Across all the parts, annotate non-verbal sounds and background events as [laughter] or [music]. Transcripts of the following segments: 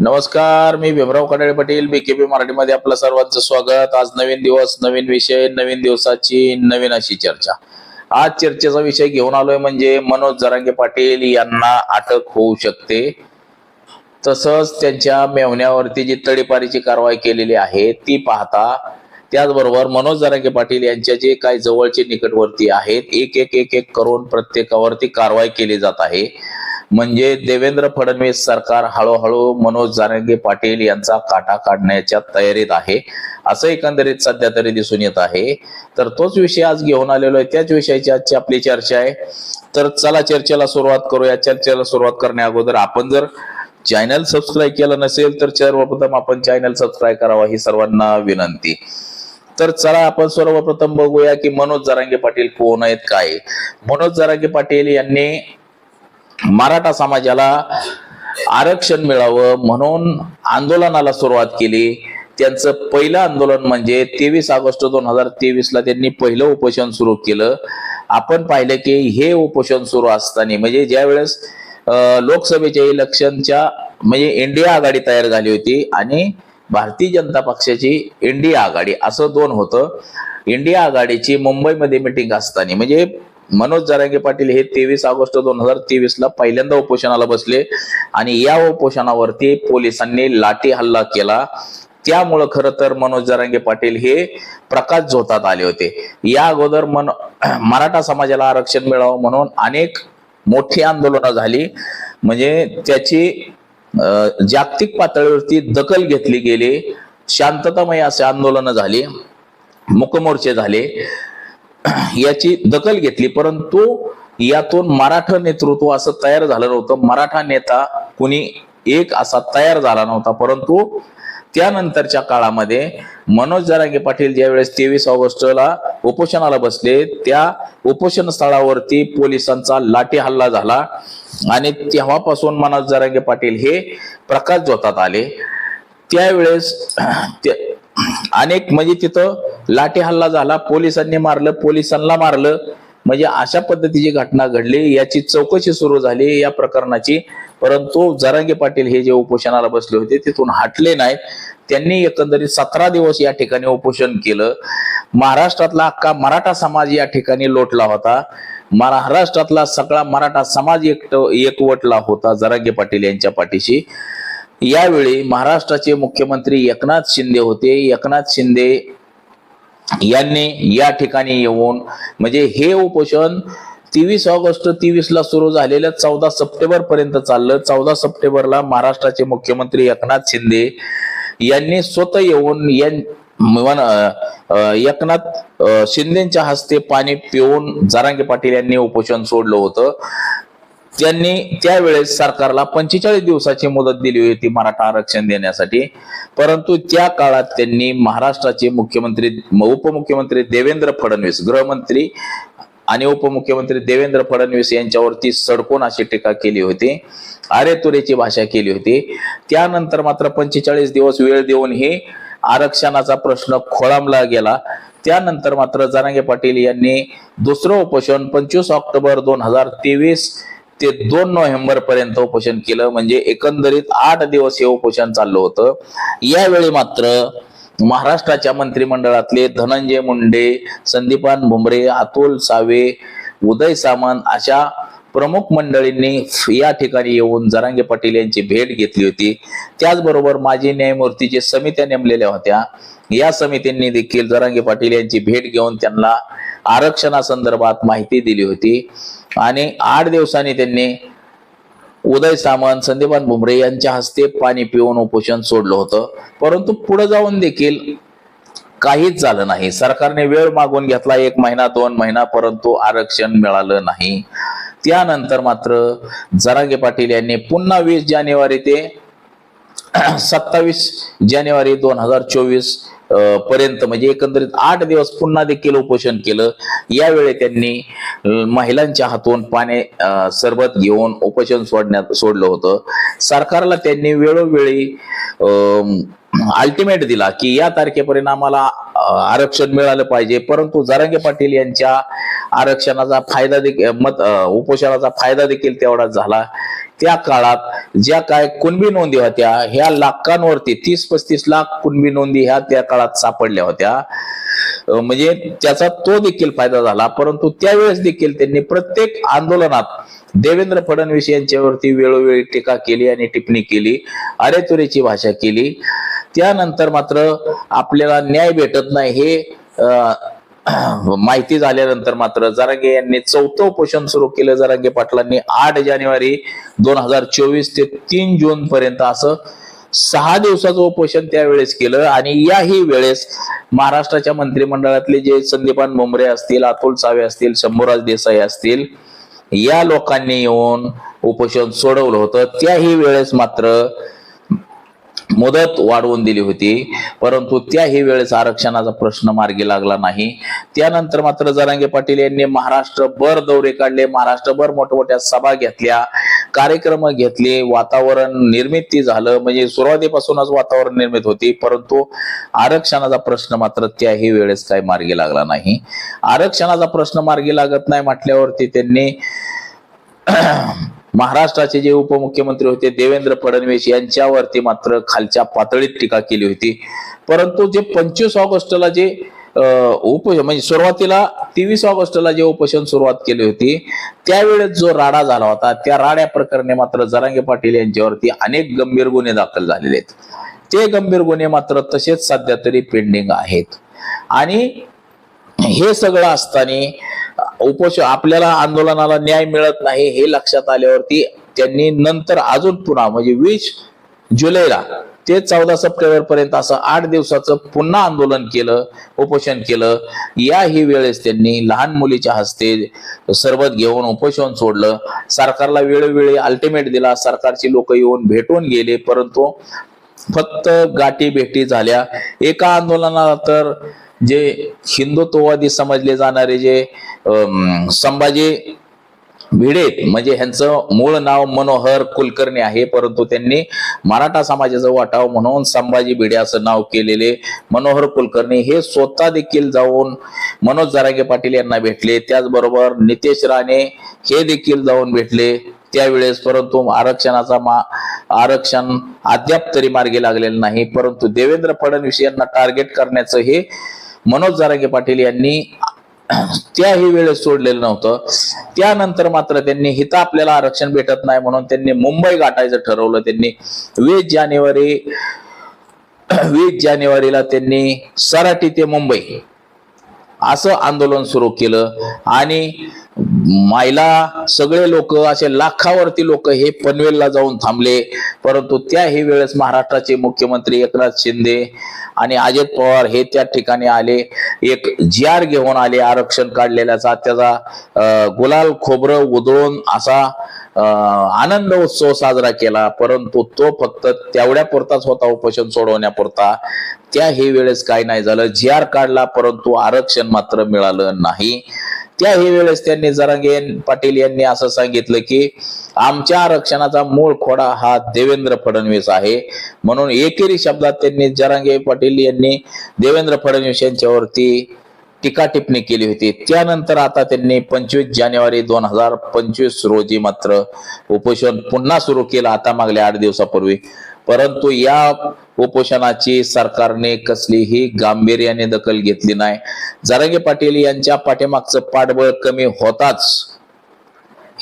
नमस्कार मी भीमराव कडाळे पाटील बीकेपी मराठीमध्ये आपलं सर्वांचं स्वागत. आज नवीन दिवस नवीन विषय नवीन दिवसाची नवीन अशी चर्चा. आज चर्चेचा विषय घेऊन आलोय म्हणजे मनोज जरांगे पाटील यांना अटक होऊ शकते. तसंच त्यांच्या मेवण्यावरती जी तडीपारीची कारवाई केलेली आहे ती पाहता त्याचबरोबर मनोज जरांगे पाटील यांच्या जे काही जवळचे निकटवर्ती आहेत. एक एक एक एक करून प्रत्येकावरती कारवाई केली जात आहे. म्हणजे देवेंद्र फडणवीस सरकार हळूहळू मनोज जारंगे पाटील यांचा काटा काढण्याच्या तयारीत आहे. असं एकंदरीत सध्या तरी दिसून येत आहे. तर तोच विषय आज घेऊन आलेलो आहे. त्याच विषयाची आजची आपली चर्चा आहे. तर चला चर्चेला सुरुवात करूया. चर्चेला सुरुवात करण्या अगोदर आपण जर चॅनल सबस्क्राईब केलं नसेल तर सर्वप्रथम आपण चॅनल सबस्क्राईब करावा ही सर्वांना विनंती. तर चला आपण सर्वप्रथम बघूया की मनोज जरांगे पाटील कोण आहेत काय मनोज जरांगे पाटील यांनी मराठा समाजाला आरक्षण मिळावं म्हणून आंदोलनाला सुरुवात केली. त्यांचं पहिलं आंदोलन म्हणजे तेवीस ऑगस्ट दोन हजार तेवीस ला त्यांनी पहिलं उपोषण सुरू केलं. आपण पाहिलं की हे उपोषण सुरू असताना म्हणजे ज्या वेळेस लोकसभेच्या इलेक्शनच्या म्हणजे इंडिया आघाडी तयार झाली होती आणि भारतीय जनता पक्षाची इंडिया आघाडी असं दोन होतं. इंडिया आघाडीची मुंबईमध्ये मिटिंग असताना म्हणजे मनोज जरांगे पाटील हे तेवीस ऑगस्ट दोन हजार तेवीस ला पहिल्यांदा उपोषणाला बसले आणि या उपोषणावरती पोलिसांनी लाठी हल्ला केला. त्यामुळं खरं तर मनोज जरांगे पाटील हे प्रकाश झोतात आले होते. या अगोदर मन [clears throat] मराठा समाजाला आरक्षण मिळावं म्हणून अनेक मोठी आंदोलनं झाली. म्हणजे त्याची जागतिक पातळीवरती दखल घेतली गेली. शांततामय असे आंदोलनं झाली. मुकमोर्चे झाले. [clears throat] याची दखल घेतली परंतु यातून मराठा नेतृत्व असं तयार झालं नव्हतं. मराठा नेता कुणी एक असा तयार झाला नव्हता. परंतु त्यानंतरच्या काळामध्ये मनोज जरांगे पाटील ज्यावेळेस तेवीस ऑगस्टला उपोषणाला बसले त्या उपोषण स्थळावरती पोलिसांचा लाठी हल्ला झाला आणि तेव्हापासून मनोज जरांगे पाटील हे प्रकाश जोतात आले. त्यावेळेस [clears throat] ते- अनेक म्हणजे तिथं लाठी हल्ला झाला पोलिसांनी मारलं पोलिसांना मारलं. म्हणजे अशा पद्धतीची घटना घडली. याची चौकशी सुरू झाली या प्रकरणाची. परंतु जरांगे पाटील हे जे उपोषणाला बसले होते तिथून हटले नाहीत त्यांनी एकंदरीत सतरा दिवस या ठिकाणी उपोषण केलं. महाराष्ट्रातला अख्खा मराठा समाज या ठिकाणी लोटला होता. महाराष्ट्रातला सगळा मराठा समाज एक एकवटला होता जरांगे पाटील यांच्या पाठीशी. यावेळी महाराष्ट्राचे मुख्यमंत्री एकनाथ शिंदे होते. एकनाथ शिंदे यांनी या ठिकाणी येऊन म्हणजे हे उपोषण तेवीस ऑगस्ट तेवीस ला सुरू झालेलं चौदा सप्टेंबर पर्यंत चाललं. चौदा सप्टेंबरला महाराष्ट्राचे मुख्यमंत्री एकनाथ शिंदे यांनी स्वतः येऊन या एकनाथ शिंदेच्या हस्ते पाणी पिऊन जारांगे पाटील यांनी उपोषण सोडलं होतं. त्यांनी त्यावेळेस सरकारला पंचेचाळीस दिवसाची मुदत दिली होती मराठा आरक्षण देण्यासाठी. परंतु त्या काळात त्यांनी महाराष्ट्राचे मुख्यमंत्री उपमुख्यमंत्री देवेंद्र फडणवीस गृहमंत्री आणि उपमुख्यमंत्री देवेंद्र फडणवीस यांच्यावरती सडकून अशी टीका केली होती. अरे तुरेची भाषा केली होती. त्यानंतर मात्र पंचेचाळीस दिवस वेळ देऊन हे आरक्षणाचा प्रश्न खोळांबला गेला. त्यानंतर मात्र जरांगे पाटील यांनी दुसरं उपोषण पंचवीस ऑक्टोबर दोन हजार तेवीस ते दोन नोव्हेंबर पर्यंत उपोषण केलं. म्हणजे एकंदरीत आठ दिवस हे उपोषण चाललं होतं. यावेळी मात्र महाराष्ट्राच्या मंत्रिमंडळातले धनंजय मुंडे संदीपान भुमरे अतुल सावे उदय सामंत अशा प्रमुख मंडळींनी या ठिकाणी येऊन जरांगे पाटील यांची भेट घेतली होती. त्याचबरोबर माजी न्यायमूर्तीचे समित्या नेमलेल्या होत्या. या समितींनी देखील जरांगे पाटील यांची भेट घेऊन त्यांना आरक्षणासंदर्भात माहिती दिली होती. आणि आठ दिवसांनी त्यांनी उदय सामंत संदीपान भुमरे यांच्या हस्ते पाणी पिऊन उपोषण सोडलं होतं. परंतु पुढे जाऊन देखील काहीच झालं नाही. सरकारने वेळ मागून घेतला एक महिना दोन महिना परंतु आरक्षण मिळालं नाही. त्यानंतर मात्र जरांगे पाटील यांनी पुन्हा वीस जानेवारी ते [clears throat] सत्तावीस जानेवारी दोन हजार चोवीस पर्यंत म्हणजे एकंदरीत आठ दिवस पुन्हा देखील उपोषण केलं. यावेळी त्यांनी महिलांच्या हातून पाणी सरबत घेऊन उपोषण सोडण्यात सोडलं होतं. सरकारला त्यांनी वेळोवेळी अं, अल्टिमेट दिला की या तारखेपर्यंत आम्हाला आरक्षण मिळालं पाहिजे. परंतु जरांगे पाटील यांच्या आरक्षणाचा फायदा देखील मत उपोषणाचा फायदा देखील तेवढाच झाला. त्या काळात ज्या काय कुणबी नोंदी होत्या ह्या लाखांवरती तीस पस्तीस लाख कुणबी नोंदी ह्या त्या काळात सापडल्या होत्या. म्हणजे त्याचा तो देखील फायदा झाला. परंतु त्यावेळेस देखील त्यांनी प्रत्येक आंदोलनात देवेंद्र फडणवीस यांच्यावरती वेळोवेळी टीका केली आणि टिप्पणी केली अरेतुरेची भाषा केली. त्यानंतर मात्र आपल्याला न्याय भेटत नाही हे अं, [clears throat] माहिती झाल्यानंतर मात्र जरांगे यांनी चौथं उपोषण सुरू केलं. जरांगे पाटलांनी आठ जानेवारी दोन हजार चोवीस ते तीन जून पर्यंत असं सहा दिवसाचं उपोषण त्यावेळेस केलं आणि याही वेळेस महाराष्ट्राच्या मंत्रिमंडळातले जे संदीपान मुंबरे असतील अतुल सावे असतील शंभूराज देसाई असतील या लोकांनी येऊन उपोषण सोडवलं होतं. त्याही वेळेस मात्र मुदत वाढवून दिली होती. परंतु त्याही वेळेस आरक्षणाचा प्रश्न मार्गी लागला नाही. त्यानंतर मात्र जरांगे पाटील यांनी महाराष्ट्रभर दौरे काढले महाराष्ट्रभर मोठमोठ्या सभा घेतल्या. कार्यक्रम घेतले वातावरण निर्मिती झालं म्हणजे सुरुवातीपासूनच वातावरण निर्मित होती परंतु आरक्षणाचा प्रश्न मात्र त्याही वेळेस काही मार्गी लागला नाही. आरक्षणाचा प्रश्न मार्गी लागत नाही म्हटल्यावरती त्यांनी [clears throat] महाराष्ट्राचे जे उपमुख्यमंत्री होते देवेंद्र फडणवीस यांच्यावरती मात्र खालच्या पातळीत टीका केली होती. परंतु जे पंचवीस ऑगस्टला जे उप म्हणजे सुरुवातीला तेवीस ऑगस्टला जे उपोषण सुरुवात केली होती त्यावेळेस जो राडा झाला होता त्या राड्या प्रकरणी मात्र जरांगे पाटील यांच्यावरती अनेक गंभीर गुन्हे दाखल झालेले आहेत. ते गंभीर गुन्हे मात्र तसेच सध्या तरी पेंडिंग आहेत. आणि हे सगळं असताना उपोष आपल्याला आंदोलनाला न्याय मिळत नाही हे लक्षात आल्यावरती त्यांनी नंतर अजून पुन्हा म्हणजे वीस जुलैला ते चौदा सप्टेंबर पर्यंत असं आठ दिवसाचं पुन्हा आंदोलन केलं उपोषण केलं. याही वेळेस त्यांनी लहान मुलीच्या हस्ते सरबत घेऊन उपोषण सोडलं. सरकारला वेळोवेळी अल्टिमेट दिला. सरकारची लोक येऊन भेटून गेले परंतु फक्त गाठी भेटी झाल्या. एका आंदोलनाला तर जे हिंदुत्ववादी समजले जाणारे जे संभाजी भिडे म्हणजे ह्यांचं मूळ नाव मनोहर कुलकर्णी आहे परंतु त्यांनी मराठा समाजाचं वाटाव म्हणून संभाजी भिडे असं नाव केलेले मनोहर कुलकर्णी हे स्वतः देखील जाऊन मनोज जरांगे पाटील यांना भेटले. त्याचबरोबर नितेश राणे हे देखील जाऊन भेटले त्यावेळेस परंतु आरक्षणाचा मा आरक्षण अद्याप तरी मार्गी लागलेलं नाही. परंतु देवेंद्र फडणवीस यांना टार्गेट करण्याचं हे मनोज जरांगे पाटील यांनी त्याही वेळेस सोडलेलं नव्हतं. त्यानंतर मात्र त्यांनी हिथं आपल्याला आरक्षण भेटत नाही म्हणून त्यांनी मुंबई गाठायचं ठरवलं. त्यांनी वीस जानेवारी वीस जानेवारीला त्यांनी सराटी ते मुंबई. असं आंदोलन सुरू केलं. आणि मायला सगळे लोक असे लाखावरती लोक हे पनवेलला जाऊन थांबले. परंतु त्याही वेळेस महाराष्ट्राचे मुख्यमंत्री एकनाथ शिंदे आणि अजित पवार हे त्या ठिकाणी आले. एक जी आर घेऊन आले आरक्षण काढलेल्याचा. त्याचा गुलाल खोबरं उधळून असा आनंद उत्सव साजरा केला परंतु तो फक्त तेवढ्या पुरताच होता उपोषण सोडवण्यापुरता. त्याही वेळेस काय नाही झालं. जी आर काढला परंतु आरक्षण मात्र मिळालं नाही. त्याही वेळेस त्यांनी जरांगे पाटील यांनी असं सांगितलं की आमच्या आरक्षणाचा मूळ खोडा हा देवेंद्र फडणवीस आहे. म्हणून एकेरी शब्दात त्यांनी जरांगे पाटील यांनी देवेंद्र फडणवीस यांच्यावरती टीका टिप्पणी केली होती. त्यानंतर आता त्यांनी पंचवीस जानेवारी दोन हजार पंचवीस रोजी मात्र उपोषण पुन्हा सुरू केलं आता मागल्या आठ दिवसापूर्वी. परंतु या उपोषणाची सरकारने कसलीही गांभीर्याने दखल घेतली नाही. जरांगे पाटील यांच्या पाठीमागचं पाठबळ कमी होताच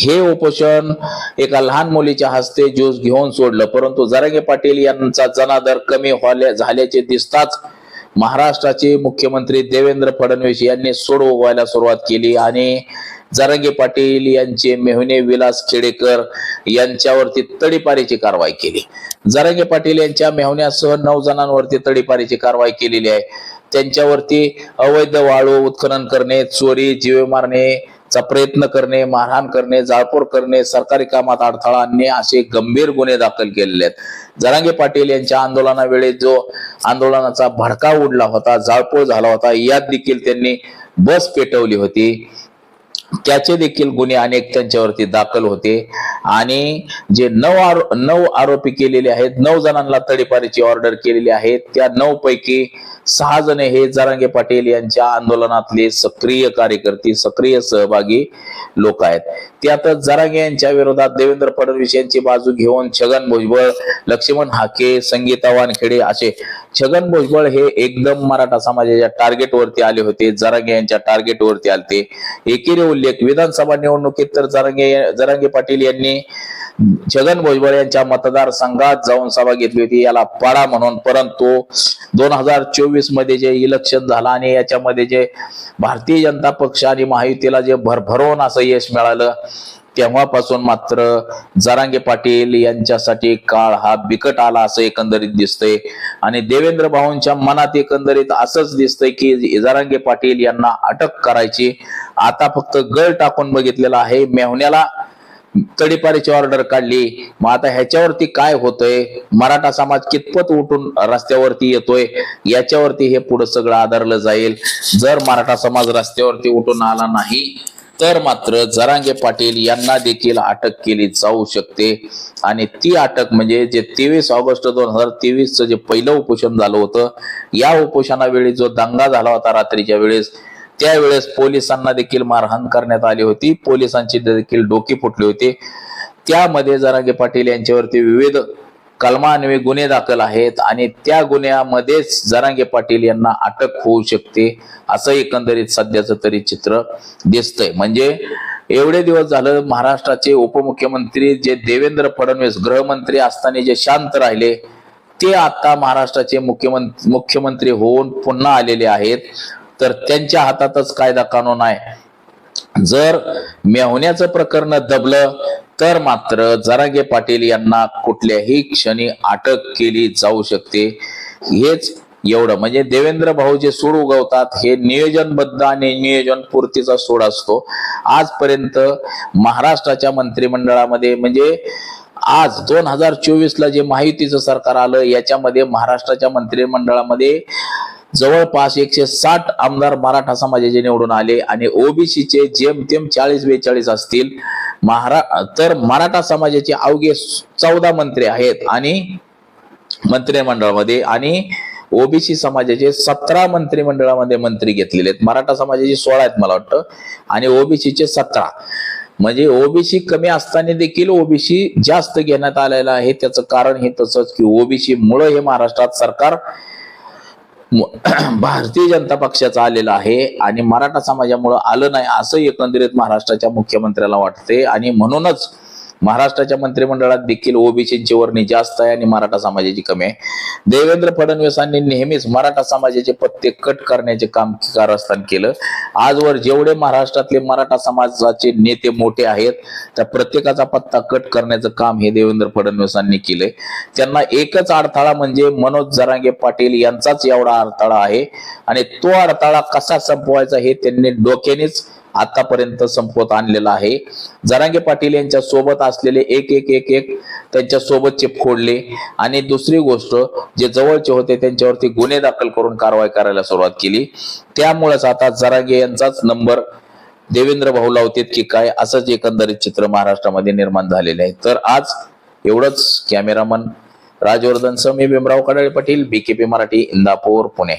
हे उपोषण एका लहान मुलीच्या हस्ते ज्यूस घेऊन सोडलं. परंतु जरांगे पाटील यांचा जनादर कमी झाल्याचे दिसताच महाराष्ट्राचे मुख्यमंत्री देवेंद्र फडणवीस यांनी सोड व्हायला सुरुवात केली आणि जरांगे पाटील यांचे मेहुणे विलास खेडेकर यांच्यावरती तडीपारीची कारवाई केली. जरांगे पाटील यांच्या मेहुण्यासह नऊ जणांवरती तडीपारीची कारवाई केलेली आहे. त्यांच्यावरती अवैध वाळू उत्खनन करणे चोरी जीवे मारणे चा प्रयत्न करणे मारहाण करणे जाळपोळ करणे सरकारी कामात अडथळा आणणे असे गंभीर गुन्हे दाखल केलेले आहेत. जरांगे पाटील यांच्या आंदोलनावेळी जो आंदोलनाचा भडका उडला होता जाळपोळ झाला होता यात देखील त्यांनी बस पेटवली होती. त्याचे देखील गुन्हे अनेक त्यांच्यावरती दाखल होते. आणि जे नऊ आरो नऊ आरोपी केलेले आहेत नऊ जणांना तडीपारीची ऑर्डर केलेली आहे. त्या नऊ पैकी सहा जण हे जरांगे पाटील यांच्या आंदोलनातले सक्रिय कार्यकर्ते सक्रिय सहभागी लोक आहेत. त्यातच जरांगे यांच्या विरोधात देवेंद्र फडणवीस यांची बाजू घेऊन छगन भुजबळ लक्ष्मण हाके संगीता वानखेडे असे छगन भुजबळ हे एकदम मराठा समाजाच्या टार्गेट वरती आले होते. जरांगे यांच्या टार्गेट वरती होते. एकेरी उल्लेख विधानसभा निवडणुकीत तर जरांगे जरांगे पाटील यांनी छगन भुजबळ यांच्या मतदारसंघात जाऊन सभा घेतली होती. याला पाडा म्हणून. परंतु दोन हजार चोवीसमध्ये जे इलेक्शन झालं आणि याच्यामध्ये जे भारतीय जनता पक्ष आणि महायुतीला जे भरभरून असं यश मिळालं तेव्हापासून मात्र जरांगे पाटील यांच्यासाठी काळ हा बिकट आला असं एकंदरीत दिसतंय. आणि देवेंद्र भाऊंच्या मनात एकंदरीत असंच दिसतंय की जरांगे पाटील यांना अटक करायची. आता फक्त गळ टाकून बघितलेला आहे. मेहण्याला तडीपारीची ऑर्डर काढली. मग आता ह्याच्यावरती काय होतंय? मराठा समाज कितपत उठून रस्त्यावरती येतोय? याच्यावरती हे पुढे सगळं आधारलं जाईल. जर मराठा समाज रस्त्यावरती उठून आला नाही तर मात्र जरांगे पाटील यांना देखील अटक केली जाऊ शकते. आणि ती अटक म्हणजे जे तेवीस ऑगस्ट दोन हजार तेवीस जे पहिलं उपोषण झालं होतं या उपोषणावेळी जो दंगा झाला होता रात्रीच्या वेळेस त्यावेळेस पोलिसांना देखील मारहाण करण्यात आली होती. पोलिसांची देखील डोकी फुटली होती. त्यामध्ये जरांगे पाटील यांच्यावरती विविध कलमान्वये गुन्हे दाखल आहेत आणि त्या गुन्ह्यामध्येच जरांगे पाटील यांना अटक होऊ शकते असं एकंदरीत सध्याचं तरी चित्र दिसतंय. म्हणजे एवढे दिवस झालं महाराष्ट्राचे उपमुख्यमंत्री जे देवेंद्र फडणवीस गृहमंत्री असताना जे शांत राहिले ते आता महाराष्ट्राचे मुख्यमंत्री मुख्यमंत्री होऊन पुन्हा आलेले आहेत. तर त्यांच्या हातातच कायदा कानून आहे. जर मेहुण्याचं प्रकरण दबलं तर मात्र जरागे पाटील यांना कुठल्याही क्षणी अटक केली जाऊ शकते. हेच एवढं. म्हणजे देवेंद्र भाऊ जे सूड उगवतात हे नियोजनबद्ध आणि नियोजन पूर्तीचा सूड असतो. आजपर्यंत महाराष्ट्राच्या मंत्रिमंडळामध्ये म्हणजे आज दोन हजार चोवीस ला जे माहितीचं सरकार आलं याच्यामध्ये महाराष्ट्राच्या मंत्रिमंडळामध्ये जवळपास एकशे साठ आमदार मराठा समाजाचे निवडून आले आणि ओबीसीचे जेमतेम चाळीस बेचाळीस असतील. महारा तर मराठा समाजाचे अवघे चौदा मंत्री आहेत आणि मंत्रिमंडळामध्ये आणि ओबीसी समाजाचे सतरा मंत्रिमंडळामध्ये मंत्री घेतलेले आहेत. मराठा समाजाचे सोळा आहेत मला वाटतं. आणि ओबीसीचे सतरा. म्हणजे ओबीसी कमी असताना देखील ओबीसी जास्त घेण्यात आलेला आहे. त्याचं कारण हे तसंच की ओबीसी मुळे हे महाराष्ट्रात सरकार [clears throat] भारतीय जनता पक्षाचा आलेलं आहे आणि मराठा समाजामुळं आलं नाही असं एकंदरीत महाराष्ट्राच्या मुख्यमंत्र्याला वाटते आणि म्हणूनच महाराष्ट्राच्या मंत्रिमंडळात देखील ओबीसींची वर्णी जास्त आहे आणि मराठा समाजाची कमी आहे. देवेंद्र फडणवीसांनी नेहमीच मराठा समाजाचे पत्ते कट करण्याचे काम कारस्थान केलं. आजवर जेवढे महाराष्ट्रातले मराठा समाजाचे नेते मोठे आहेत त्या प्रत्येकाचा पत्ता कट करण्याचं काम हे देवेंद्र फडणवीसांनी केलंय. त्यांना एकच अडथळा म्हणजे मनोज जरांगे पाटील यांचाच एवढा अडथळा आहे. आणि तो अडथळा कसा संपवायचा हे त्यांनी डोक्यानेच आतापर्यंत संपवत आणलेला आहे. जरांगे पाटील यांच्या सोबत असलेले एक एक एक एक त्यांच्या सोबतचे फोडले. आणि दुसरी गोष्ट जे जवळचे होते त्यांच्यावरती गुन्हे दाखल करून कारवाई करायला सुरुवात केली. त्यामुळेच आता जरांगे यांचाच नंबर देवेंद्र भाऊ लावतेत की काय असंच एकंदरीत चित्र महाराष्ट्रामध्ये निर्माण झालेले आहे. तर आज एवढंच. Cameraman Rajvardhan Sami Bhimrao Kadale Patil BKP Marathi Indapur Pune.